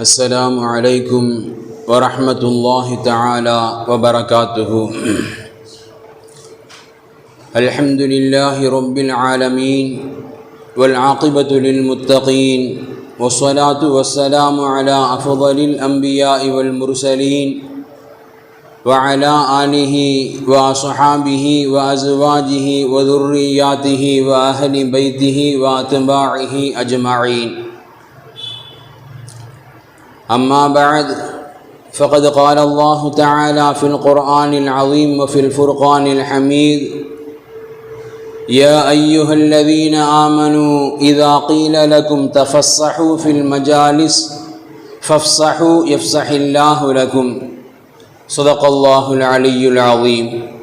السلام عليكم ورحمة الله تعالى وبركاته. الحمد لله رب العالمين والعاقبة للمتقين والصلاة والسلام على أفضل الأنبياء والمرسلين وعلى آله وأصحابه وأزواجه وذرياته وأهل بيته وأتباعه أجمعين. أما بعد فقد قال الله تعالى في القرآن العظيم وفي الفرقان الحميد يا أيها الذين آمنوا إذا قيل لكم تفصحوا في المجالس فافصحوا يفصح الله لكم. صدق الله العلي العظيم.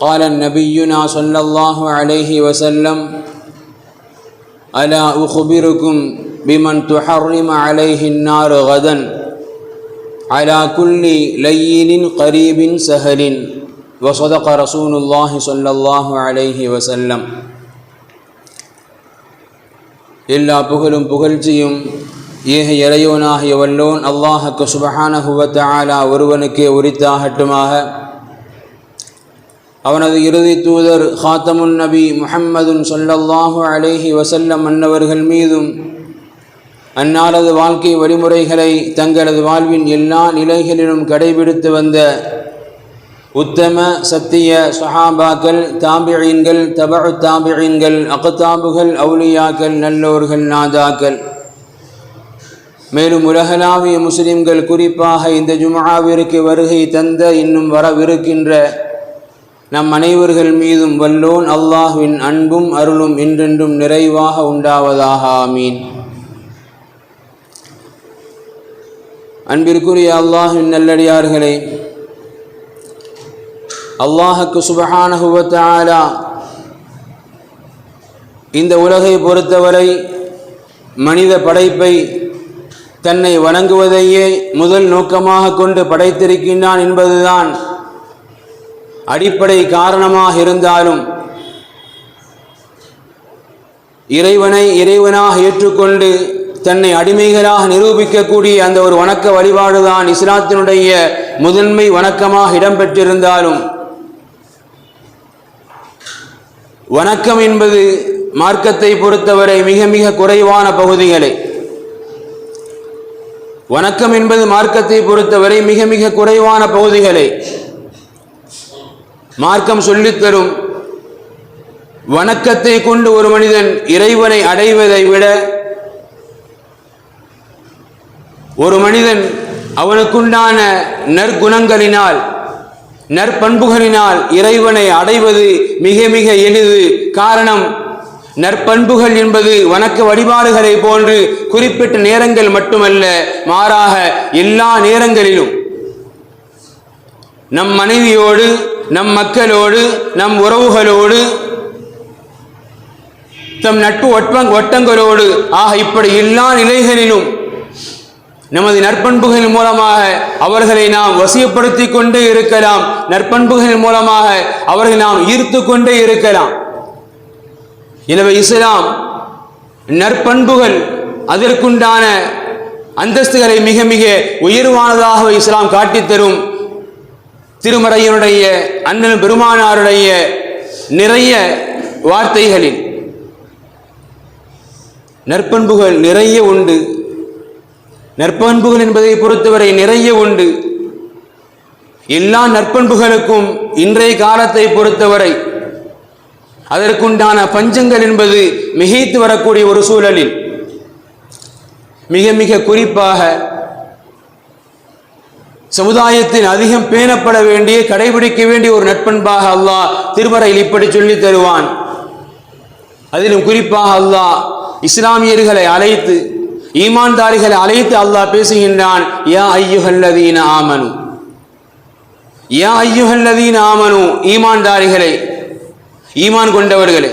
قال نبينا صلى الله عليه وسلم ألا أخبركم بمن تحرم عليه النار غدا على كل لين قريب سهل وصدق رسول الله صلى الله عليه وسلم எல்லா புகழும் புகழ்ச்சியும் ஏக இறையோனாகிய வல்லோன் அல்லாஹுக்கு சுபஹானஹுவத்தாலா ஒருவனுக்கே உரித்தாகட்டுமாக அவனது இறுதி தூதர் ஹாத்தமுன் நபி முஹம்மதுன் சொல்லல்லாஹு அலைஹி வசல்லம் அன்னவர்கள் மீதும் அன்னாரது வாழ்க்கை வழிமுறைகளை தங்களது வாழ்வின் எல்லா நிலைகளிலும் கடைபிடித்து வந்த உத்தம சத்திய சஹாபாக்கள் தாபிழீன்கள் தபு தாபிழீன்கள் அகத்தாபுகள் அவுலியாக்கள் நல்லோர்கள் நாதாக்கள் மேலும் உலகளாவிய முஸ்லிம்கள் குறிப்பாக இந்த ஜுமாவிற்கு வருகை தந்த இன்னும் வரவிருக்கின்ற நம் அனைவர்கள் மீதும் வல்லோன் அல்லாஹுவின் அன்பும் அருளும் என்றென்றும் நிறைவாக உண்டாவதாக. ஆமீன். அன்பிற்குரிய அல்லாஹின் நல்லடியார்களே அல்லாஹுக்கு சுபஹானஹுவத்தாலா இந்த உலகை பொறுத்தவரை மனித படைப்பை தன்னை வணங்குவதையே முதல் நோக்கமாக கொண்டு படைத்திருக்கின்றான் என்பதுதான் அடிப்படை காரணமாக இருந்தாலும் இறைவனை இறைவனாக ஏற்றுக்கொண்டு தன்னை அடிமைகளாக நிரூபிக்கக்கூடிய அந்த ஒரு வணக்க வழிபாடுதான் இஸ்லாத்தினுடைய முதன்மை வணக்கமாக இடம்பெற்றிருந்தாலும் வணக்கம் என்பது மார்க்கத்தை பொறுத்தவரை மிக மிக குறைவான பகுதிகளை. வணக்கம் என்பது மார்க்கத்தை பொறுத்தவரை மிக மிக குறைவான பகுதிகளை. மார்க்கம் சொல்லித்தரும் வணக்கத்தை கொண்டு ஒரு மனிதன் இறைவனை அடைவதை விட ஒரு மனிதன் அவனுக்குண்டான நற்குணங்களினால் நற்பண்புகளினால் இறைவனை அடைவது மிக மிக எளிது. காரணம் நற்பண்புகள் என்பது வணக்க வழிபாடுகளை போன்று குறிப்பிட்ட நேரங்கள் மட்டுமல்ல மாறாக எல்லா நேரங்களிலும். நம் மனைவியோடு நம் மக்களோடு நம் உறவுகளோடு தம் நட்பு ஒட்பங் ஒட்டங்களோடு ஆக இப்படி எல்லா நிலைகளிலும் நமது நற்பண்புகள் மூலமாக அவர்களை நாம் வசியப்படுத்தி கொண்டே இருக்கலாம். நற்பண்புகள் மூலமாக அவர்களை நாம் ஈர்த்து கொண்டே இருக்கலாம். எனவே இஸ்லாம் நற்பண்புகள் அதற்குண்டான அந்தஸ்துகளை மிக மிக உயர்வானதாக இஸ்லாம் காட்டித்தரும் திருமறையினுடைய அண்ணன் பெருமானாருடைய நிறைய வார்த்தைகளில் நற்பண்புகள் நிறைய உண்டு. நற்பண்புகள் என்பதை பொறுத்தவரை நிறைய உண்டு. எல்லா நற்பண்புகளுக்கும் இன்றைய காலத்தை பொறுத்தவரை அதற்குண்டான பஞ்சங்கள் என்பது மிகைத்து வரக்கூடிய ஒரு சூழலில். மிக மிக குறிப்பாக சமுதாயத்தில் அதிகம் பேணப்பட வேண்டிய கடைபிடிக்க வேண்டிய ஒரு நட்பண்பாக அல்லாஹ் திருமறையில் இப்படி சொல்லி தருவான். அதிலும் குறிப்பாக அல்லாஹ் இஸ்லாமியர்களை அழைத்து ஈமான்தாரிகளை அழைத்து அல்லாஹ் பேசுகின்றான் யா ஐயுகல்லதீன ஆமனு. யா ஐயுகல்லதீன ஆமனு. ஈமான்தாரிகளே ஈமான் கொண்டவர்களே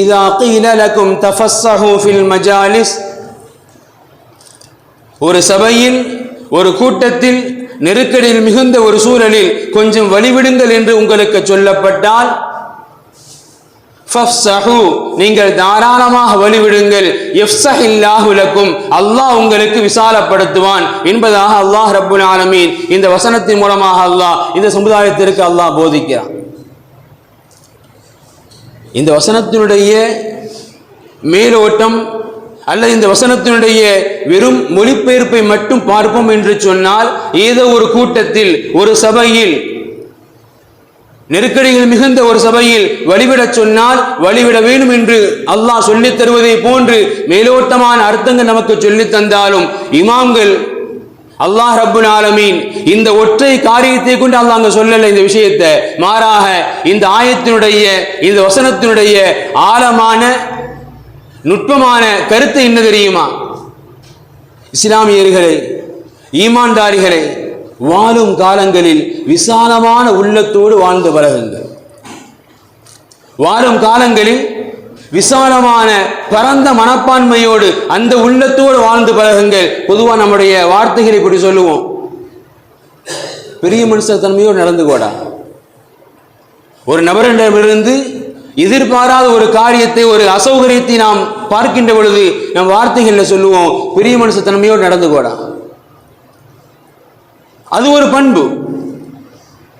இதா கீல லக்கும் தஃபஸ்ஸஹு ஃபில் மஜாலிஸ். ஒரு சபையில் ஒரு கூட்டத்தில் நெருக்கடியில் மிகுந்த ஒரு சூழலில் கொஞ்சம் வழிவிடுங்கள் என்று உங்களுக்கு சொல்லப்பட்டால் நீங்கள் தாராளமாக வழிவிடுங்கள். அல்லாஹ் உங்களுக்கு விசாலப்படுத்துவான். என்பதாக அல்லாஹ் ரப்புல் ஆலமீன் இந்த வசனத்தின் மூலமாக அல்லாஹ் இந்த சமுதாயத்திற்கு அல்லாஹ் போதிக்கிறான். இந்த வசனத்தினுடைய மேலோட்டம் அல்லது இந்த வசனத்தினுடைய வெறும் மொழிபெயர்ப்பை மட்டும் பார்ப்போம் என்று சொன்னால் ஏதோ ஒரு கூட்டத்தில் ஒரு சபையில் நெருக்கடிகள் மிகுந்த ஒரு சபையில் வழிவிடச் சொன்னால் வழிவிட வேண்டும் என்று அல்லாஹ் சொல்லித் தருவதை போன்று மேலோட்டமான அர்த்தங்கள் நமக்கு சொல்லித் தந்தாலும் இமாம்கள் அல்லாஹ் ரப்புல் ஆலமீன் இந்த ஒற்றை காரியத்தை கொண்டு அல்லாஹ் அங்க சொல்லல இந்த விஷயத்தை. மாறாக இந்த ஆயத்தினுடைய இந்த வசனத்தினுடைய ஆழமான நுட்பமான கருத்து என்ன தெரியுமா? இஸ்லாமியர்களே ஈமான்தாரிகளை வாழும் காலங்களில் விசாலமான உள்ளத்தோடு வாழ்ந்து பழகுங்கள் வாழும் காலங்களில் விசாலமான பரந்த மனப்பான்மையோடு அந்த உள்ளத்தோடு வாழ்ந்து பழகுங்கள். பொதுவாக நம்முடைய வார்த்தைகளை இப்படி சொல்லுவோம். பெரிய மனுஷத்தன்மையோடு நடந்து கூடா ஒரு நபரிடமிருந்து எதிர்பாராத ஒரு காரியத்தை ஒரு அசௌகரியத்தை நாம் பார்க்கின்ற பொழுது நம் வார்த்தைகளில் சொல்லுவோம் பெரிய மனுஷத்தன்மையோடு நடந்து கூடா அது ஒரு பண்பு.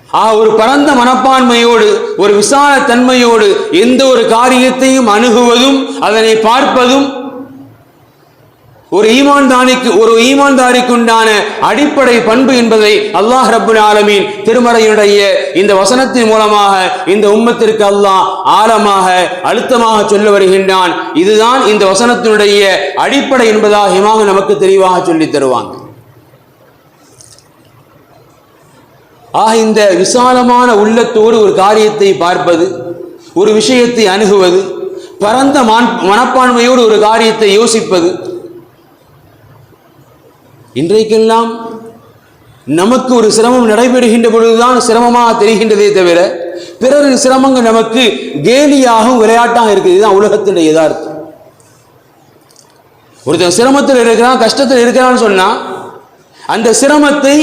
ஆ ஒரு பரந்த மனப்பான்மையோடு ஒரு விசால தன்மையோடு எந்த ஒரு காரியத்தையும் அணுகுவதும் அதனை பார்ப்பதும் ஒரு ஈமான்தானிக்கு ஒரு ஈமான்தாரிக்குண்டான அடிப்படை பண்பு என்பதை அல்லாஹ் ரபுல் ஆலமீன் திருமறையுடைய இந்த வசனத்தின் மூலமாக இந்த உம்மத்திற்கு அல்லாஹ் ஆழமாக அழுத்தமாக சொல்ல வருகின்றான். இதுதான் இந்த வசனத்தினுடைய அடிப்படை என்பதாக இமாக நமக்கு தெளிவாக சொல்லித் தருவாங்க. ஆக இந்த விசாலமான உள்ளத்தோடு ஒரு காரியத்தை பார்ப்பது ஒரு விஷயத்தை அணுகுவது பரந்த மான் மனப்பான்மையோடு ஒரு காரியத்தை யோசிப்பது இன்றைக்கெல்லாம் நமக்கு ஒரு சிரமம் நடைபெறுகின்ற பொழுதுதான் சிரமமாக தெரிகின்றதே தவிர பிறரின் சிரமங்கள் நமக்கு கேலியாகவும் விளையாட்டாக இருக்குது. இதுதான் உலகத்தினுடைய யதார்த்தம். ஒருத்தன் சிரமத்தில் இருக்கிறான் கஷ்டத்தில் இருக்கிறான்னு சொன்னால் அந்த சிரமத்தை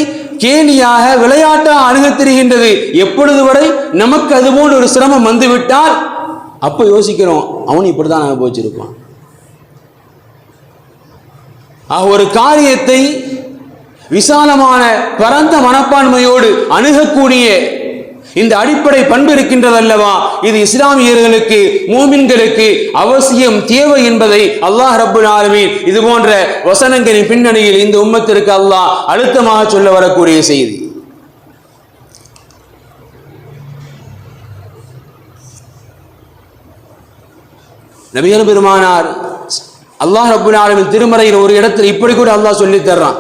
கேலியாக விளையாட்டாக அணுகத் தெரிகின்றது எப்பொழுது வரை நமக்கு அதுபோல் ஒரு சிரமம் வந்துவிட்டால் அப்போ யோசிக்கிறோம் அவன் இப்படிதான் அனுபவிச்சிருப்பான் ஒரு காரியத்தை விசாலமான பரந்த மனப்பான்மையோடு அணுகக்கூடிய இந்த அடிப்படை பண்பு இருக்கின்றது அல்லவா இது இஸ்லாமியர்களுக்கு மூமின்களுக்கு அவசியம் தேவை என்பதை அல்லாஹ் ரபுல் ஆலமீன் இது போன்ற வசனங்களின் பின்னணியில் இந்த உம்மத்திற்கு அல்லாஹ் அழுத்தமாக சொல்ல வரக்கூடிய செய்தி. நபிகள் பெருமானார் அல்லாஹ் ரபுல் ஆலமின் திருமறையில் ஒரு இடத்துல இப்படி கூட அல்லாஹ் சொல்லித் தர்றான்.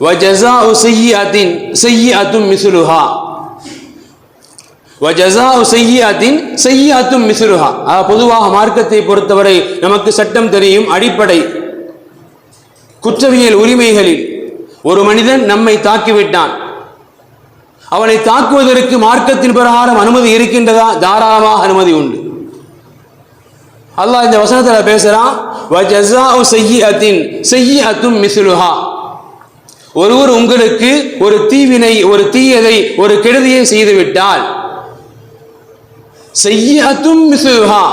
வஜசா செய்யாத்தின் செய்யாத்தும் மிசுலுஹா வஜசா செய்யாத்தின் செய்யாத்தும் மிசுலுஹா பொதுவாக மார்க்கத்தை பொறுத்தவரை நமக்கு சட்டம் தெரியும் அடிப்படை குற்றவியல் உரிமைகளில் ஒரு மனிதன் நம்மை தாக்கிவிட்டான் அவனை தாக்குவதற்கு மார்க்கத்தின் பிரகாரம் அனுமதி இருக்கின்றதா தாராளமாக அனுமதி உண்டு அல்லாஹ் இந்த வசனத்தில் பேசுகிறான் வஜசா செய்யாத்தின் செய்யாத்தும் மிசுலுஹா ஒருவர் உங்களுக்கு ஒரு தீவினை ஒரு தீயதை ஒரு கெடுதியை செய்துவிட்டால் செய்யத்தும் மிசுஹா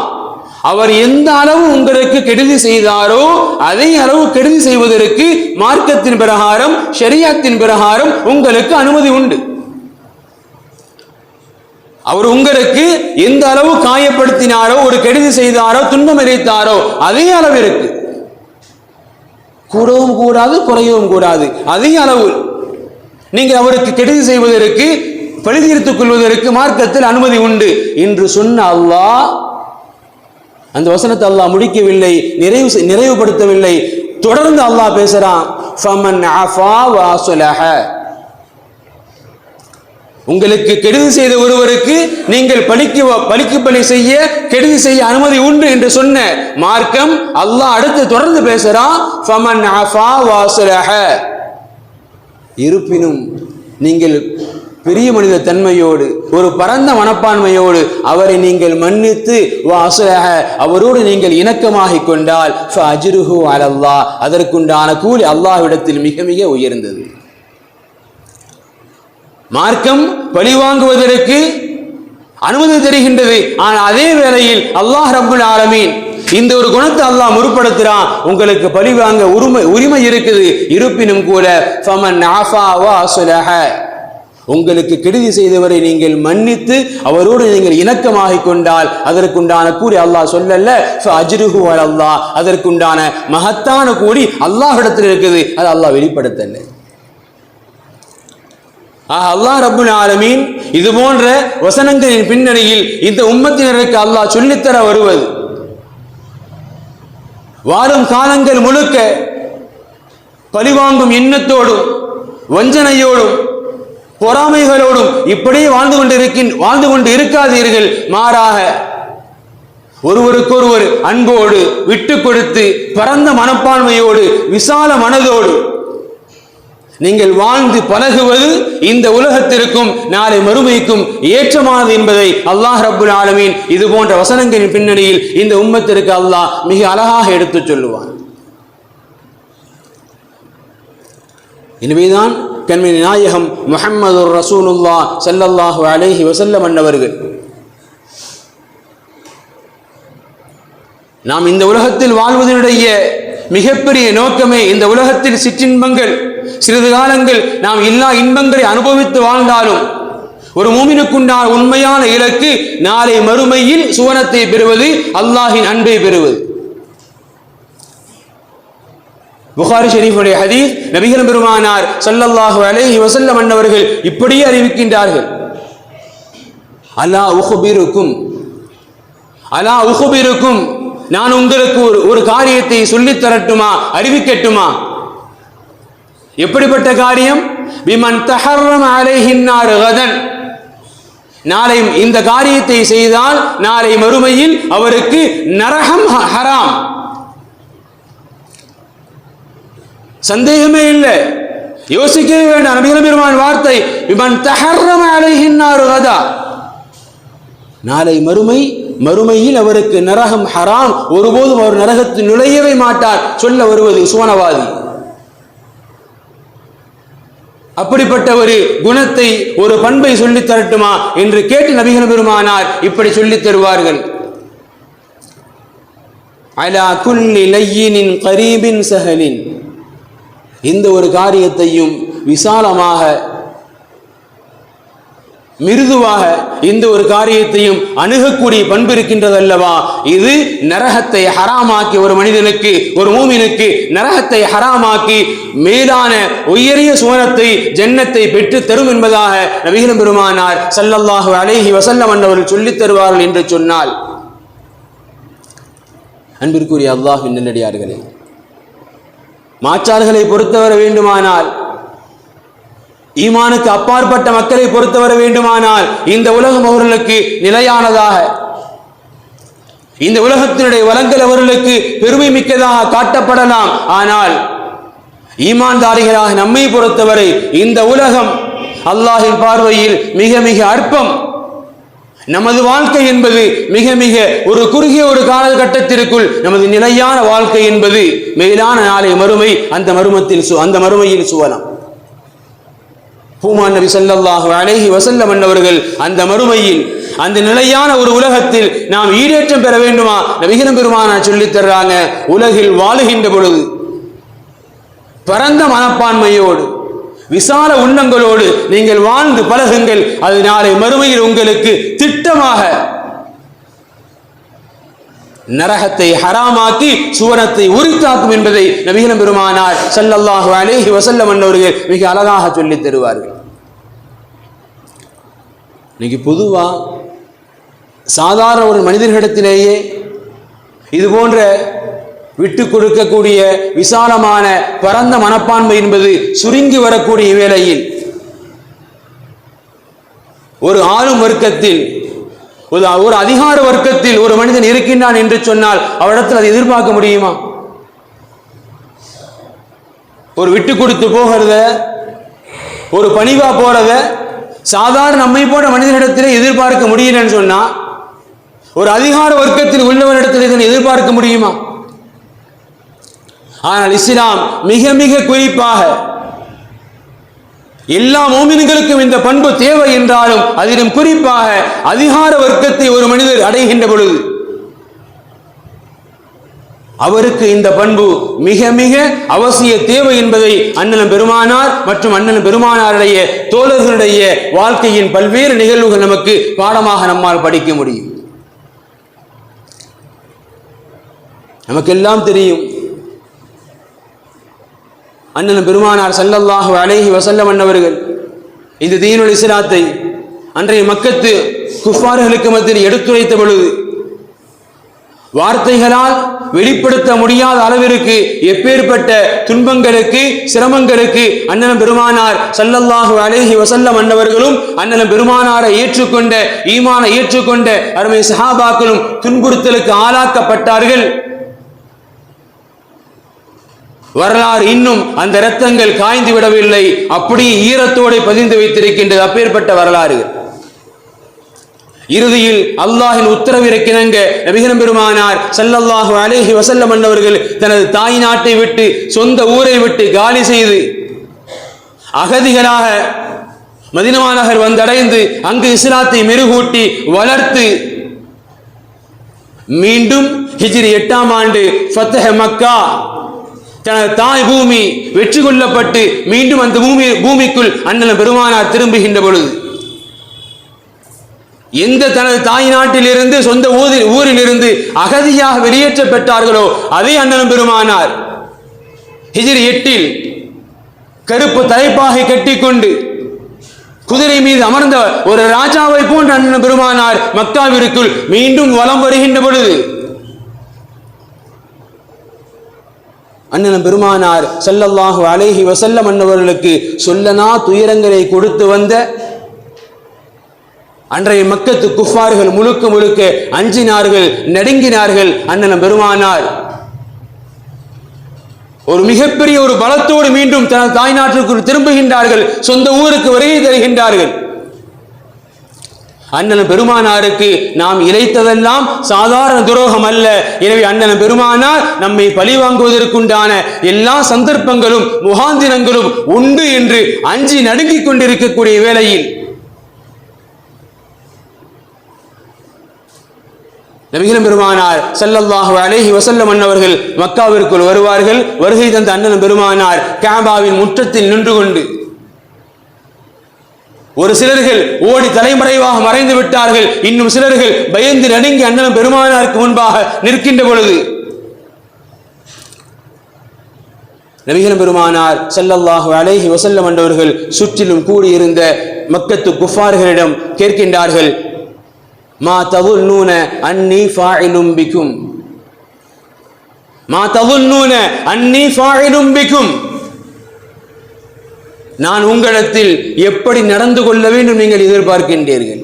அவர் எந்த அளவு உங்களுக்கு கெடுதி செய்தாரோ அதே அளவு கெடுதி செய்வதற்கு மார்க்கத்தின் பிரகாரம் ஷரியாத்தின் பிரகாரம் உங்களுக்கு அனுமதி உண்டு. அவர் உங்களுக்கு எந்த அளவு காயப்படுத்தினாரோ ஒரு கெடுதி செய்தாரோ துன்பம் இறைத்தாரோ அதே அளவு இருக்கு. கூடவும் கூடாது குறையவும் கூடாது. அதிக அளவு. நீங்கள் அவருக்கு கெடுதி செய்வதற்கு பழுதீர்த்துக் கொள்வதற்கு மார்க்கத்தில் அனுமதி உண்டு. என்று சொன்ன அல்லாஹ் அந்த வசனத்தை அல்லாஹ் முடிக்கவில்லை நிறைவு செய்- நிறைவுபடுத்தவில்லை. தொடர்ந்து அல்லாஹ் பேசுறான் அஃபா உங்களுக்கு கெடுதி செய்த ஒருவருக்கு நீங்கள் பழிக்கு பழிக்கு பணி செய்ய கெடுதி செய்ய அனுமதி உண்டு என்று சொன்ன மார்க்கம் அல்லாஹ் அடுத்து தொடர்ந்து பேசுறான் ஃபமன் அஃபா இருப்பினும் நீங்கள் பெரிய மனித தன்மையோடு ஒரு பரந்த மனப்பான்மையோடு அவரை நீங்கள் மன்னித்து வாசுலக அவரோடு நீங்கள் இணக்கமாகிக் கொண்டால் அஜிருஹு அலல்லா அதற்குண்டான கூலி அல்லாஹ்விடத்தில் மிக மிக உயர்ந்தது. மார்க்கம் பழிவாங்குவதற்கு அனுமதி தருகின்றது. ஆனால் அதே வேளையில் அல்லாஹ் ரபுல் ஆலமீன் இந்த ஒரு குணத்தை அல்லாஹ் முற்படுத்துறான். உங்களுக்கு பழி வாங்க உரிமை உரிமை இருக்குது. இருப்பினும் கூட ஃபமன் உங்களுக்கு கெடுதி செய்தவரை நீங்கள் மன்னித்து அவரோடு நீங்கள் இணக்கமாகிக் கொண்டால் அதற்குண்டான கூலி அல்லாஹ் சொல்லல்ல அஜ்ருஹு அல்லாஹ் அதற்குண்டான மகத்தான கூலி அல்லாஹ்விடத்தில் இருக்குது. அது அல்லாஹ் வெளிப்படுத்தலை. ஆஹ் அல்லாஹ் ரபுல் ஆலமீன் இது போன்ற வசனங்களின் பின்னணியில் இந்த உம்மத்தினருக்கு அல்லாஹ் சொல்லித்தர வருவது. வாழும் காலங்கள் முழுக்க பழிவாங்கும் எண்ணத்தோடும் வஞ்சனையோடும் பொறாமைகளோடும் இப்படியே வாழ்ந்து கொண்டிருக்கின் வாழ்ந்து கொண்டு இருக்காதீர்கள். மாறாக ஒருவருக்கொருவர் அன்போடு விட்டு கொடுத்து பரந்த மனப்பான்மையோடு விசால மனதோடு நீங்கள் வாழ்ந்து பழகுவது இந்த உலகத்திற்கும் நாளை மறுமைக்கும் ஏற்றமானது என்பதை அல்லாஹ் ரபுல் ஆலமீன் இது போன்ற வசனங்களின் பின்னணியில் இந்த உம்மத்திற்கு அல்லாஹ் மிக அழகாக எடுத்துச் சொல்லுவான். எனவேதான் கண்மணி நாயகம் முஹம்மது ரசூலுல்லா ஸல்லல்லாஹு அலேஹி வசல்லம் அன்னவர்கள். நாம் இந்த உலகத்தில் வாழ்வதனுடைய மிகப்பெரிய நோக்கமே இந்த உலகத்தில் சிற்றின்பங்கள். சிறிது காலங்கள் நாம் எல்லா இன்பங்களை அனுபவித்து வாழ்ந்தாலும் ஒரு மூமினுக்குண்டான உண்மையான இலக்கு நாளை மறுமையில் சுவனத்தை பெறுவது அல்லாஹின் அன்பை பெறுவது. புகாரி ஷெரீஃபுடைய ஹதீஸ் நபிகள் பெருமானார் சல்லல்லாஹு அலைஹி வஸல்லம் அன்னவர்கள் இப்படியே அறிவிக்கின்றார்கள். அலா உஹுபிருக்கும் அலா உஹுபிருக்கும் நான் உங்களுக்கு ஒரு ஒரு காரியத்தை சொல்லித் தரட்டுமா அறிவிக்கட்டுமா? எப்படிப்பட்ட காரியம்? விமன் தஹர்ரம் அலைஹின்னார் கதன். நாளை இந்த காரியத்தை செய்தால் நாளை மறுமையில் அவருக்கு நரகம் ஹ- ஹராம். சந்தேகமே இல்லை. யோசிக்கவே வேண்டாம். நபிகள் பெருமான் வார்த்தை விமன் தஹர்ரம் அலைஹின்னார் கதா. நாளை மறுமை மறுமையில் அவருக்கு நரகம் ஹராம். ஒருபோதும் அவர் நரகத்தில் நுழையவே மாட்டார். சொல்ல வருவது சுவனவாதி. அப்படிப்பட்ட ஒரு குணத்தை ஒரு பண்பை சொல்லித் தரட்டுமா என்று கேட்டு நபிகள் பெருமானார் இப்படி சொல்லித் தருவார்கள். அலா குல்லி லையினின் கரீபின் சஹலின். இந்த ஒரு காரியத்தையும் விசாலமாக மிருதுவாக இந்த ஒரு காரியத்தையும் அணுகக்கூடிய பண்பு இருக்கின்றது அல்லவா இது நரகத்தை ஹராமாக்கி ஒரு மனிதனுக்கு ஒரு மூமினுக்கு நரகத்தை ஹராமாக்கி மேலான உயரிய சுவனத்தை ஜன்னத்தை பெற்று தரும் என்பதாக நபிகளும் பெருமானார் சல்லல்லாஹு அலேஹி வசல்லம் அன்னவர்கள் சொல்லித் தருவார்கள் என்று சொன்னால் அன்பிற்குரிய அல்லாஹ் நல்லடியார்களே மாற்றார்களை பொறுத்தவர வேண்டுமானால் ஈமானுக்கு அப்பாற்பட்ட மக்களை பொறுத்தவர வேண்டுமானால் இந்த உலகம் அவர்களுக்கு நிலையானதாக. இந்த உலகத்தினுடைய வளங்கள் அவர்களுக்கு பெருமை மிக்கதாக காட்டப்படலாம். ஆனால் ஈமான்தாரிகளாக நம்மை பொறுத்தவரை இந்த உலகம் அல்லாஹின் பார்வையில் மிக மிக அற்பம். நமது வாழ்க்கை என்பது மிக மிக ஒரு குறுகிய ஒரு காலகட்டத்திற்குள் நமது நிலையான வாழ்க்கை என்பது மேலான நாளை மறுமை அந்த மருமத்தில் சு- அந்த மறுமையில் சுவனம் பூமான் நபி ஸல்லல்லாஹு அலேஹி வஸல்லம் மன்னவர்கள் அந்த மறுமையில் அந்த நிலையான ஒரு உலகத்தில் நாம் ஈடேற்றம் பெற வேண்டுமா? நபிகளும் பெருமானா சொல்லித் தர்றாங்க உலகில் வாழுகின்ற பொழுது பரந்த மனப்பான்மையோடு விசால உள்ளங்களோடு நீங்கள் வாழ்ந்து பழகுங்கள். அது நாளை மறுமையில் உங்களுக்கு திட்டமாக நரகத்தை ஹராமாக்கி சுவனத்தை உரித்தாக்கும் என்பதை நவீன பெருமானார் சல்லல்லாஹு அலேஹி வசல்லம் அன்னவர்கள் மிக அழகாக சொல்லித் தருவார்கள். இன்னைக்கு பொதுவாக சாதாரண ஒரு மனிதர்களிடத்திலேயே இது போன்ற விட்டு கொடுக்கக்கூடிய விசாலமான பரந்த மனப்பான்மை என்பது சுருங்கி வரக்கூடிய வேளையில் ஒரு ஆளும் வர்க்கத்தில் ஒரு ஒரு அதிகார வர்க்கத்தில் ஒரு மனிதன் இருக்கின்றான் என்று சொன்னால் அவரிடத்தில் அதை எதிர்பார்க்க முடியுமா? ஒரு விட்டு கொடுத்து போகிறத ஒரு பணிவா போறத சாதாரண நம்மை போன்ற மனிதனிடத்திலே எதிர்பார்க்க முடியலன்னு சொன்னா ஒரு அதிகார வர்க்கத்தில் உள்ளவனிடத்தில் இதனை எதிர்பார்க்க முடியுமா? ஆனால் இஸ்லாம் மிக மிக குறிப்பாக எல்லா மோமின்களுக்கும் இந்த பண்பு தேவை என்றாலும் அதிலும் குறிப்பாக அதிகார வர்க்கத்தை ஒரு மனிதர் அடைகின்ற பொழுது அவருக்கு இந்த பண்பு மிக மிக அவசிய தேவை என்பதை அண்ணன் பெருமானார் மற்றும் அண்ணன் பெருமானாருடைய தோழர்களுடைய வாழ்க்கையின் பல்வேறு நிகழ்வுகள் நமக்கு பாடமாக நம்மால் படிக்க முடியும். நமக்கெல்லாம் தெரியும். அண்ணன் பெருமானார் சல்லல்லாஹு அலேஹி வசல்லம் அண்ணவர்கள் இந்த தீனுல் இஸ்லாத்தை அன்றைய மக்கத்து குஃபார்களுக்கு மத்தியில் எடுத்துரைத்த பொழுது வார்த்தைகளால் வெளிப்படுத்த முடியாத அளவிற்கு எப்பேற்பட்ட துன்பங்களுக்கு சிரமங்களுக்கு அண்ணன் பெருமானார் சல்லல்லாஹு அலைஹி வசல்லம் அன்னவர்களும் அண்ணன் பெருமானாரை ஏற்றுக்கொண்ட ஈமான ஏற்றுக்கொண்ட அருமை சஹாபாக்களும் துன்புறுத்தலுக்கு ஆளாக்கப்பட்டார்கள். வரலாறு இன்னும் அந்த இரத்தங்கள் காய்ந்து விடவில்லை. அப்படியே ஈரத்தோடு பதிந்து வைத்திருக்கின்றது. அப்பேற்பட்ட வரலாறு. இறுதியில் அல்லாஹின் உத்தரவிறக்கிணங்க நபிகரம் பெருமானார் சல்லல்லாஹு அலேஹி வசல்லம் அன்னவர்கள் தனது தாய் நாட்டை விட்டு சொந்த ஊரை விட்டு காலி செய்து அகதிகளாக மதினமா நகர் வந்தடைந்து அங்கு இஸ்லாத்தை மெருகூட்டி வளர்த்து மீண்டும் ஹிஜிரி எட்டாம் ஆண்டு ஃபத்தஹ மக்கா தனது தாய் பூமி வெற்றி கொள்ளப்பட்டு மீண்டும் அந்த பூமி பூமிக்குள் அண்ணன் பெருமானார் திரும்புகின்ற பொழுது எந்த தனது தாய் நாட்டிலிருந்து சொந்த ஊரில் ஊரிலிருந்து அகதியாக வெளியேற்றப்பட்டார்களோ அதே அண்ணன் பெருமானார் ஹிஜிரி எட்டில் கருப்பு தலைப்பாகை கட்டிக்கொண்டு குதிரை மீது அமர்ந்த ஒரு ராஜாவை போன்ற அண்ணன் பெருமானார் மக்காவிற்குள் மீண்டும் வலம் வருகின்ற பொழுது அண்ணன் பெருமானார் செல்லல்லாஹு அலேஹி வசல்ல அன்னவர்களுக்கு சொல்லனா துயரங்களை கொடுத்து வந்த அன்றைய மக்கத்து குஃபார்கள் முழுக்க முழுக்க அஞ்சினார்கள் நடுங்கினார்கள் அண்ணன் பெருமானார். ஒரு மிகப்பெரிய ஒரு பலத்தோடு மீண்டும் தனது தாய்நாட்டிற்கு திரும்புகின்றார்கள் சொந்த ஊருக்கு வருகை தருகின்றார்கள். அண்ணன் பெருமானாருக்கு நாம் இழைத்ததெல்லாம் சாதாரண துரோகம் அல்ல. எனவே அண்ணன் பெருமானார் நம்மை பழி வாங்குவதற்குண்டான எல்லா சந்தர்ப்பங்களும் முகாந்திரங்களும் உண்டு என்று அஞ்சி நடுங்கிக் கொண்டிருக்கக்கூடிய வேளையில் நபிகளும் பெருமானார் ஸல்லல்லாஹு அலைஹி வசல்ல அன்னவர்கள் மக்காவிற்குள் வருவார்கள். வருகை தந்த அண்ணன் பெருமானார் கேபாவின் முற்றத்தில் நின்று கொண்டு ஒரு சிலர்கள் ஓடி தலைமறைவாக மறைந்து விட்டார்கள். இன்னும் சிலர்கள் பயந்து நடுங்கி அண்ணன் பெருமானாருக்கு முன்பாக நிற்கின்ற பொழுது. நபிகளும் பெருமானார் செல்லல்லாஹு அலைஹி வஸல்லம் மண்டவர்கள் சுற்றிலும் கூடியிருந்த மக்கத்து குஃபார்களிடம் கேட்கின்றார்கள். மா தவுன்னூன அன்னி ஃபாயிலும் பிக்கும்? மா நூன அன்னி ஃபாயிலும் பிக்கும்? நான் உங்களிடத்தில் எப்படி நடந்து கொள்ள வேண்டும் நீங்கள் எதிர்பார்க்கின்றீர்கள்?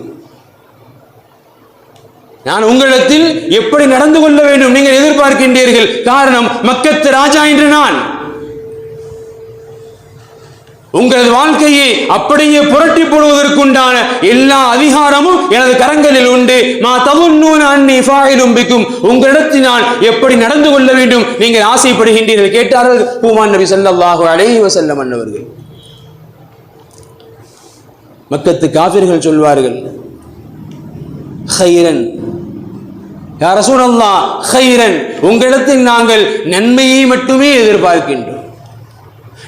நான் உங்களிடத்தில் எப்படி நடந்து கொள்ள வேண்டும் நீங்கள் எதிர்பார்க்கின்றீர்கள்? காரணம் மக்கத்து ராஜா என்று நான். உங்களது வாழ்க்கையை அப்படியே புரட்டி போடுவதற்குண்டான எல்லா அதிகாரமும் எனது கரங்களில் உண்டு. மா தவுன்னூன அன்னி ஃபாயிலும் பிக்கும். உங்களிடத்தில் நான் எப்படி நடந்து கொள்ள வேண்டும் நீங்கள் ஆசைப்படுகின்றீர்கள்? கேட்டார்கள் பூமான் நபி ஸல்லல்லாஹு அலைஹி செல்ல அன்னவர்கள். மக்கத்து காபிர்கள் சொல்வார்கள் ஹைரன். யார் ரசூலல்லாஹ் ஹைரன். உங்களிடத்தில் நாங்கள் நன்மையை மட்டுமே எதிர்பார்க்கின்றோம்.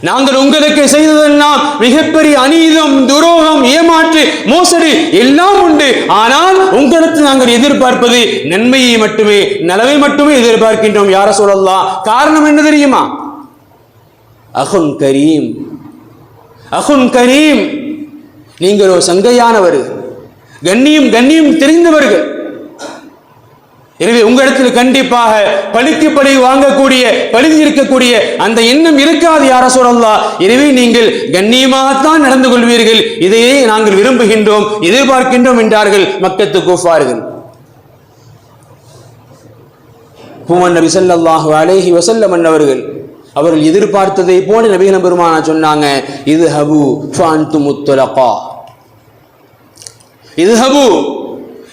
நாங்கள் உங்களுக்கு செய்ததெல்லாம் மிகப்பெரிய அநீதம் துரோகம் ஏமாற்று மோசடி எல்லாம் உண்டு. ஆனால் உங்களுக்கு நாங்கள் எதிர்பார்ப்பது நன்மையை மட்டுமே நலவை மட்டுமே எதிர்பார்க்கின்றோம் யார சொல்லலாம் காரணம் என்ன தெரியுமா? அகுன் கரீம். அகுன் கரீம். நீங்கள் ஒரு சங்கையானவர். கண்ணியம் கண்ணியம் தெரிந்தவர்கள். எனவே உங்களிடத்தில் கண்டிப்பாக பழிக்கு பழி வாங்கக்கூடிய பழுதி இருக்கக்கூடிய அந்த எண்ணம் இருக்காது யார சொல்லலாம் எனவே நீங்கள் கண்ணியமாகத்தான் நடந்து கொள்வீர்கள். இதையே நாங்கள் விரும்புகின்றோம் எதிர்பார்க்கின்றோம் என்றார்கள் மக்கத்து கூஃபார்கள். பூமன் நபி சல்லாஹு அலேஹி வசல்லம் அன்னவர்கள். அவர்கள் எதிர்பார்த்ததை போல நபிகள் பெருமானா சொன்னாங்க இது ஹபு ஃபான்து முத்துலகா. இது ஹபு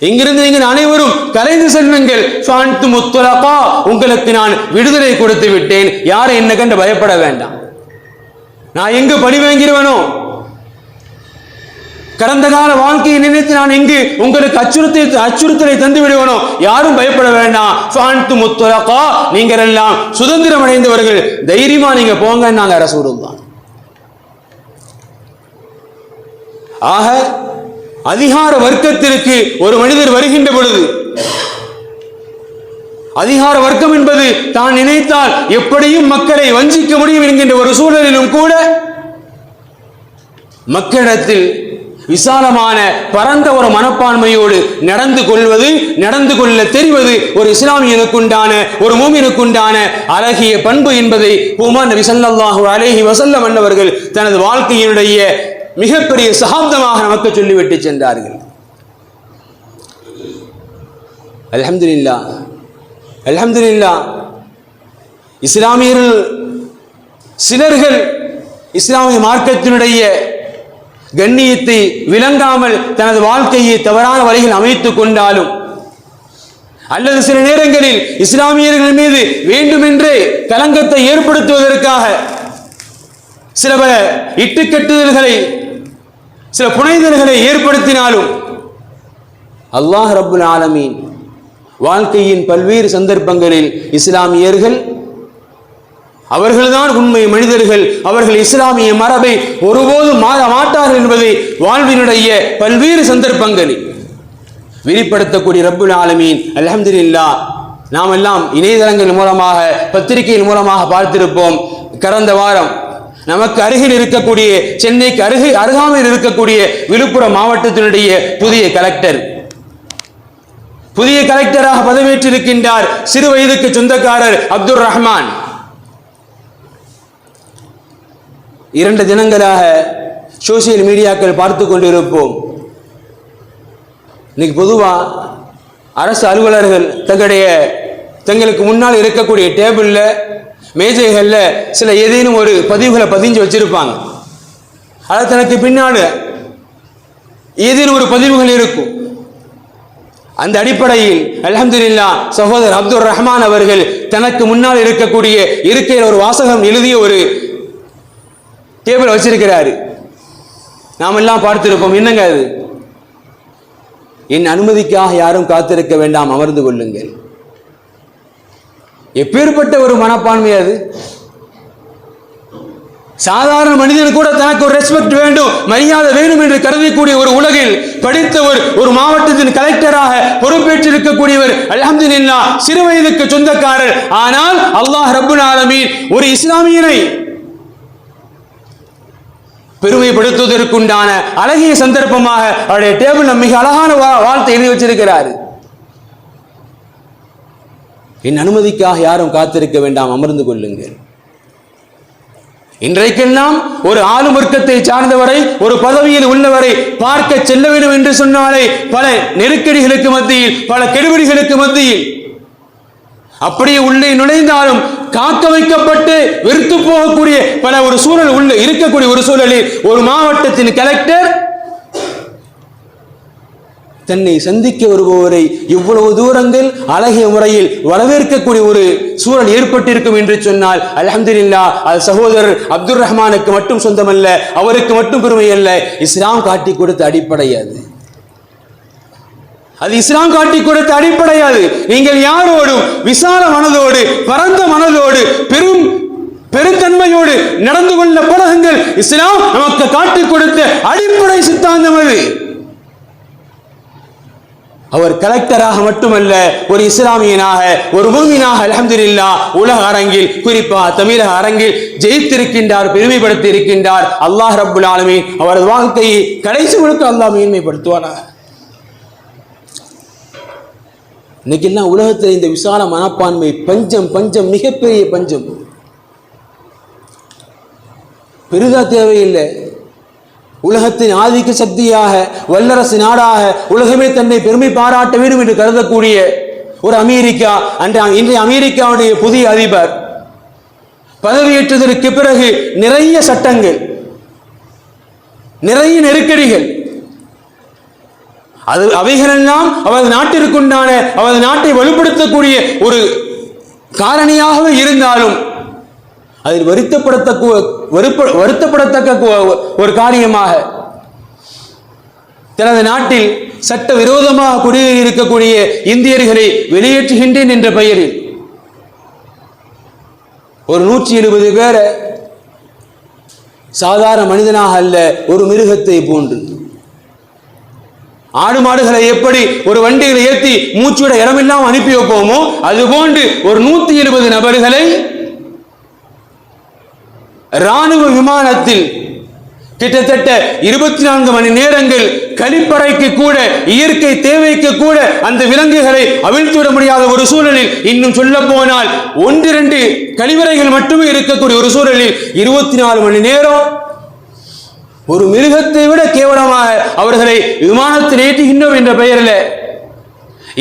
இங்கிருந்து நீங்கள் அனைவரும் கலைந்து செல்லுங்கள். ஃபான்து முத்துலகா. உங்களுக்கு நான் விடுதலை கொடுத்து விட்டேன். யாரை என்ன கண்டு பயப்பட வேண்டாம்? நான் எங்கு பணி வாங்கிடுவேனோ கடந்த கால வாழ்க்கையை நினைத்து நான் இங்கு உங்களுக்கு அச்சுறுத்தை அச்சுறுத்தலை தந்து விடுவனோ? யாரும் பயப்பட வேண்டாம். ஃபான்து முத்துலகா. நீங்கள் எல்லாம் சுதந்திரம் அடைந்தவர்கள் தைரியமா நீங்க போங்க நாங்க அரசு தான் ஆக அதிகார வர்க்கத்திற்கு ஒரு மனிதர் வருகின்ற பொழுது அதிகார வர்க்கம் என்பது தான் நினைத்தால் எப்படியும் மக்களை வஞ்சிக்க முடியும் என்கின்ற ஒரு சூழலிலும் கூட மக்களிடத்தில் விசாலமான பரந்த ஒரு மனப்பான்மையோடு நடந்து கொள்வது நடந்து கொள்ள தெரிவது ஒரு இஸ்லாமியனுக்குண்டான ஒரு மூமினுக்குண்டான அழகிய பண்பு என்பதை உமர் நபி ஸல்லல்லாஹு அலைஹி வஸல்லம் அன்னவர்கள் தனது வாழ்க்கையினுடைய மிகப்பெரிய சகாப்தமாக நமக்கு சொல்லிவிட்டு சென்றார்கள். அலமதுல்லா அலமதுல்லா இஸ்லாமியர்கள் சிலர்கள் இஸ்லாமிய மார்க்கத்தினுடைய கண்ணியத்தை விளங்காமல் தனது வாழ்க்கையை தவறான வழியில் அமைத்துக் கொண்டாலும் அல்லது சில நேரங்களில் இஸ்லாமியர்கள் மீது வேண்டுமென்றே கலங்கத்தை ஏற்படுத்துவதற்காக சில பல இட்டுக்கட்டுதல்களை சில புனைதல்களை ஏற்படுத்தினாலும் அல்லாஹ் ரபுல் ஆலமீன் வாழ்க்கையின் பல்வேறு சந்தர்ப்பங்களில் இஸ்லாமியர்கள் அவர்கள்தான் உண்மை மனிதர்கள். அவர்கள் இஸ்லாமிய மரபை ஒருபோதும் மாற மாட்டார்கள் என்பதை வாழ்வினுடைய பல்வேறு சந்தர்ப்பங்களில். வெளிப்படுத்தக்கூடிய ரப்புல் ஆலமீன் அல்ஹம்துலில்லா நாம் எல்லாம் இணையதளங்கள் மூலமாக பத்திரிகையின் மூலமாக பார்த்திருப்போம். கடந்த வாரம் நமக்கு அருகில் இருக்கக்கூடிய சென்னைக்கு அருகே அருகாமையில் இருக்கக்கூடிய விழுப்புரம் மாவட்டத்தினுடைய புதிய கலெக்டர். புதிய கலெக்டராக பதவியேற்றிருக்கின்றார் சிறு வயதுக்கு சொந்தக்காரர் அப்துல் ரஹ்மான் இரண்டு தினங்களாக சோசியல் மீடியாக்கள் பார்த்து கொண்டிருப்போம். இன்னைக்கு பொதுவாக அரசு அலுவலர்கள் தங்களுடைய தங்களுக்கு முன்னால் இருக்கக்கூடிய டேபிளில் மேஜைகளில் சில ஏதேனும் ஒரு பதிவுகளை பதிஞ்சு வச்சுருப்பாங்க. அது தனக்கு பின்னால் ஏதேனும் ஒரு பதிவுகள் இருக்கும். அந்த அடிப்படையில் அலமதுல்லா சகோதரர் அப்துல் ரஹ்மான் அவர்கள் தனக்கு முன்னால் இருக்கக்கூடிய இருக்கையில் ஒரு வாசகம் எழுதிய ஒரு டேபிள் வச்சிருக்கிறாரு. நாம் எல்லாம் பார்த்திருப்போம். என்னங்க அது? என் அனுமதிக்காக யாரும் காத்திருக்க வேண்டாம். அமர்ந்து கொள்ளுங்கள். எப்பேற்பட்ட ஒரு மனப்பான்மை அது? சாதாரண மனிதன் கூட தனக்கு ஒரு ரெஸ்பெக்ட் வேண்டும் மரியாதை வேண்டும் என்று கருதக்கூடிய ஒரு உலகில் படித்த ஒரு ஒரு மாவட்டத்தின் கலெக்டராக பொறுப்பேற்றிருக்கக்கூடியவர் அல்ஹம்துலில்லா சிறு வயதுக்கு சொந்தக்காரர். ஆனால் அல்லாஹ் ரபுல் ஆலமீன் ஒரு இஸ்லாமியனை பெருமைப்படுத்துவதற்குண்டான அழகிய சந்தர்ப்பமாக அவருடைய டேபிள் மிக அழகான வா- வாழ்த்தை எழுதி வச்சிருக்கிறார். என் அனுமதிக்காக யாரும் காத்திருக்க வேண்டாம் அமர்ந்து கொள்ளுங்கள். இன்றைக்கெல்லாம் ஒரு ஆளும் வர்க்கத்தை சார்ந்தவரை ஒரு பதவியில் உள்ளவரை பார்க்க செல்ல வேண்டும் என்று சொன்னாலே பல நெருக்கடிகளுக்கு மத்தியில் பல கெடுபிடிகளுக்கு மத்தியில் அப்படியே உள்ளே நுழைந்தாலும் காக்க வைக்கப்பட்டு வெறுத்து போகக்கூடிய பல ஒரு சூழல் உள்ள இருக்கக்கூடிய ஒரு சூழலில் ஒரு மாவட்டத்தின் கலெக்டர் தன்னை சந்திக்க வருபவரை இவ்வளவு தூரங்கள் அழகிய முறையில் வரவேற்கக்கூடிய ஒரு சூழல் ஏற்பட்டிருக்கும் என்று சொன்னால் அல்ஹம்துலில்லா அது சகோதரர் அப்துல் ரஹ்மானுக்கு மட்டும் சொந்தமல்ல அவருக்கு மட்டும் பெருமை அல்ல இஸ்லாம் காட்டி கொடுத்த அடிப்படை அது. அது இஸ்லாம் காட்டி கொடுத்த அடிப்படையாது நீங்கள் யாரோடும் விசால மனதோடு பரந்த மனதோடு பெரும் பெருந்தன்மையோடு நடந்து கொள்ள பழகுங்கள் இஸ்லாம் நமக்கு காட்டி கொடுத்த அடிப்படை சித்தாந்தம் அது. அவர் கலெக்டராக மட்டுமல்ல ஒரு இஸ்லாமியனாக ஒரு மூமினாக அல்ஹம்துலில்லா உலக அரங்கில் குறிப்பாக தமிழக அரங்கில் ஜெயித்திருக்கின்றார் பெருமைப்படுத்தி இருக்கின்றார் அல்லாஹ் ரபுல் ஆலமீன் அவரது வாழ்க்கையை கடைசி முழுக்க அல்லாஹ் மேன்மைப்படுத்துவானாக. இன்னைக்கெல்லாம் உலகத்தில் இந்த விசால மனப்பான்மை பஞ்சம் பஞ்சம் மிகப்பெரிய பஞ்சம். பெரிதா தேவையில்லை. உலகத்தின் ஆதிக்க சக்தியாக வல்லரசு நாடாக உலகமே தன்னை பெருமை பாராட்ட வேண்டும் என்று கருதக்கூடிய ஒரு அமெரிக்கா அன்று இன்றைய அமெரிக்காவுடைய புதிய அதிபர். பதவியேற்றதற்கு பிறகு நிறைய சட்டங்கள் நிறைய நெருக்கடிகள் அது அவைகளெல்லாம் அவரது நாட்டிற்குண்டான அவரது நாட்டை வலுப்படுத்தக்கூடிய ஒரு காரணியாகவே இருந்தாலும் அதில் வருத்தப்படத்தக்க வருப்ப- வருத்தப்படத்தக்க ஒரு காரியமாக தனது நாட்டில் சட்ட விரோதமாக குடியிருக்கக்கூடிய இந்தியர்களை வெளியேற்றுகின்றேன் என்ற பெயரில் ஒரு நூற்றி எழுபது பேரை சாதாரண மனிதனாக அல்ல ஒரு மிருகத்தை போன்று ஆடு மாடுகளை எப்படி ஒரு வண்டிகளை ஏற்றி மூச்சுவிட இடமில்லாமல் அனுப்பி வைப்போமோ அதுபோன்று ஒரு நூத்தி இருபது நபர்களை ராணுவ விமானத்தில் கிட்டத்தட்ட இருபத்தி நான்கு மணி நேரங்கள் கழிப்பறைக்கு கூட இயற்கை தேவைக்கு கூட அந்த விலங்குகளை அவிழ்த்துவிட முடியாத ஒரு சூழலில் இன்னும் சொல்ல போனால் ஒன்றிரண்டு கழிவறைகள் மட்டுமே இருக்கக்கூடிய ஒரு சூழலில் இருபத்தி நாலு மணி நேரம் ஒரு மிருகத்தை விட கேவலமாக அவர்களை விமானத்தில் ஏற்றுகின்றோம் என்ற பெயரில்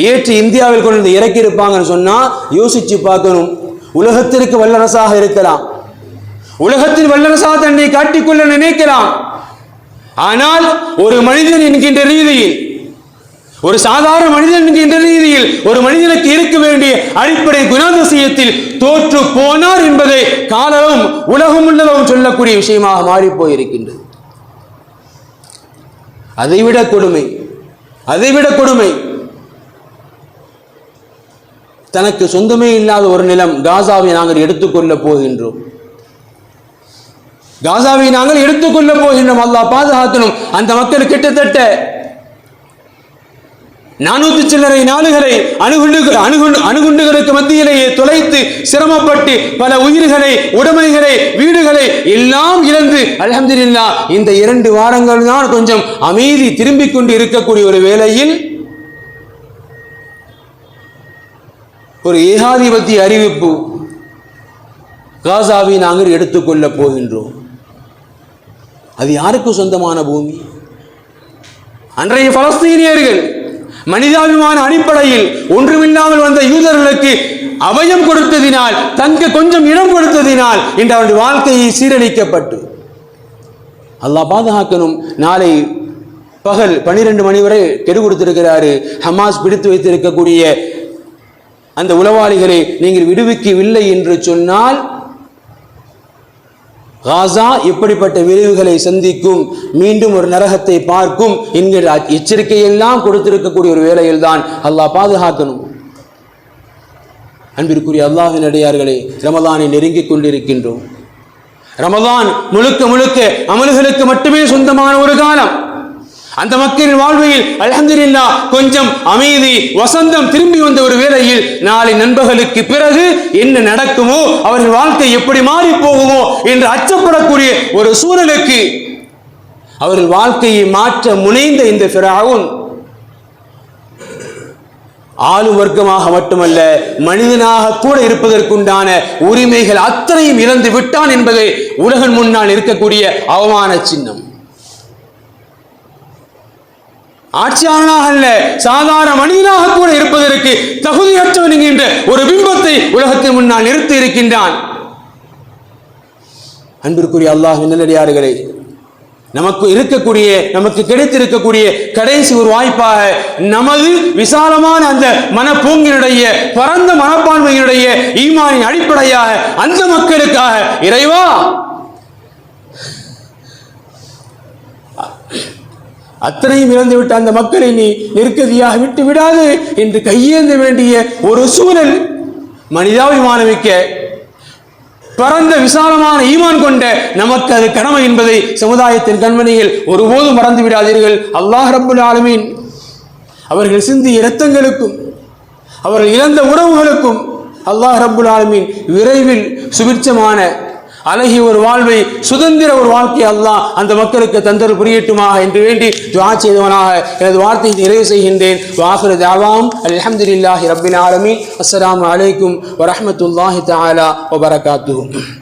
ஏற்றி இந்தியாவில் கொண்டு இறக்கி இருப்பாங்கன்னு சொன்னால் யோசிச்சு பார்க்கணும். உலகத்திற்கு வல்லரசாக இருக்கலாம். உலகத்தில் வல்லரசாக தன்னை காட்டிக்கொள்ள நினைக்கலாம். ஆனால் ஒரு மனிதன் என்கின்ற ரீதியில் ஒரு சாதாரண மனிதன் என்கின்ற ரீதியில் ஒரு மனிதனுக்கு இருக்க வேண்டிய அடிப்படை குணாதிசயத்தில் தோற்று போனார் என்பதை காலமும் உலகம் உள்ளதும் சொல்லக்கூடிய விஷயமாக மாறிப் போயிருக்கின்றது அதைவிட கொடுமை. அதைவிட கொடுமை. தனக்கு சொந்தமே இல்லாத ஒரு நிலம் காசாவை நாங்கள் எடுத்துக்கொள்ளப் போகின்றோம். காசாவை நாங்கள் எடுத்துக்கொள்ள போகின்றோம். அல்லாஹ் பாதுகாக்கணும். அந்த மக்கள் கிட்டத்தட்ட நானூத்தி சில்லறை நாடுகளை அணுகுண்டு அணுகுண்டு அணுகுண்டுகளுக்கு மத்தியிலேயே தொலைத்து சிரமப்பட்டு பல உயிர்களை உடைமைகளை வீடுகளை எல்லாம் இழந்து அல்ஹம்துலில்லா இந்த இரண்டு வாரங்கள் தான் கொஞ்சம் அமைதி திரும்பிக் கொண்டு இருக்கக்கூடிய ஒரு வேளையில் ஒரு ஏகாதிபத்திய அறிவிப்பு காசாவை நாங்கள் எடுத்துக்கொள்ள போகின்றோம். அது யாருக்கு சொந்தமான பூமி? அன்றைய பலஸ்தீனியர்கள் மனிதாபிமான அடிப்படையில் ஒன்றுமில்லாமல் வந்த யூதர்களுக்கு அவயம் கொடுத்ததினால் தங்க கொஞ்சம் இடம் கொடுத்ததினால் இன்று அவருடைய வாழ்க்கையை சீரழிக்கப்பட்டு. அல்லாஹ் பாதுகாக்கணும். நாளை பகல் பனிரெண்டு மணி வரை கெடு கொடுத்திருக்கிறாரு. ஹமாஸ் பிடித்து வைத்திருக்கக்கூடிய அந்த உளவாளிகளை நீங்கள் விடுவிக்கவில்லை என்று சொன்னால் காசா எப்படிப்பட்ட விளைவுகளை சந்திக்கும்? மீண்டும் ஒரு நரகத்தை பார்க்கும். என்கிற எச்சரிக்கையெல்லாம் கொடுத்திருக்கக்கூடிய ஒரு வேளையில்தான் அல்லாஹ் பாதுகாக்கணும். அன்பிற்குரிய அல்லாஹின் அடையார்களே ரமதானை நெருங்கிக் கொண்டிருக்கின்றோம். ரமதான் முழுக்க முழுக்க அமல்களுக்கு மட்டுமே சொந்தமான ஒரு காலம். அந்த மக்களின் வாழ்வையில் அல்ஹம்துலில்லா கொஞ்சம் அமைதி வசந்தம் திரும்பி வந்த ஒரு வேளையில் நாளை நண்பர்களுக்கு பிறகு என்ன நடக்குமோ அவர்கள் வாழ்க்கை எப்படி மாறி போகுமோ என்று அச்சப்படக்கூடிய ஒரு சூழலுக்கு அவர்கள் வாழ்க்கையை மாற்ற முனைந்த இந்த பிறாவும் ஆளும் வர்க்கமாக மட்டுமல்ல மனிதனாக கூட இருப்பதற்குண்டான உரிமைகள் அத்தனையும் இழந்து விட்டான் என்பதை உலகன் முன்னால் இருக்கக்கூடிய அவமான சின்னம். ஆட்சியாளனாக அல்ல சாதாரண மனிதனாக கூட இருப்பதற்கு தகுதியற்றவன் என்கின்ற ஒரு பிம்பத்தை உலகத்தின் முன்னால் நிறுத்தி இருக்கின்றான். அன்பிற்குரிய அல்லாஹ் நல்லடியார்களே நமக்கு இருக்கக்கூடிய நமக்கு கிடைத்திருக்கக்கூடிய கடைசி ஒரு வாய்ப்பாக நமது விசாலமான அந்த மனப்பூங்கினுடைய பரந்த மனப்பான்மையினுடைய ஈமானின் அடிப்படையாக அந்த மக்களுக்காக இறைவா அத்தனையும் இழந்துவிட்ட அந்த மக்களை நீ நெருக்கதியாக விட்டு விடாது என்று கையேந்த வேண்டிய ஒரு சூழல் மனிதாபிமானமிக்க பரந்த விசாலமான ஈமான் கொண்ட நமக்கு அது கடமை என்பதை சமுதாயத்தின் கண்மணியில் ஒருபோதும் மறந்து விடாதீர்கள். அல்லாஹ் ரப்புல் ஆலமீன் அவர்கள் சிந்திய இரத்தங்களுக்கும் அவர்கள் இழந்த உறவுகளுக்கும் அல்லாஹ் ரப்புல் ஆலமீன் விரைவில் சுபிட்சமான அழகிய ஒரு வாழ்வை சுதந்திர ஒரு வாழ்க்கை அல்லாஹ் அந்த மக்களுக்கு தந்தர் புரியட்டுமாக என்று வேண்டி துவா செய்தவனாக எனது வார்த்தையை நிறைவு செய்கின்றேன். வாஹிர தாவாம். அல்ஹம்துலில்லாஹி ரப்பில் ஆலமி அஸ்லாம் வலைக்கும் வரமத்துல்லாஹி தாலா வபரகாத்துஹு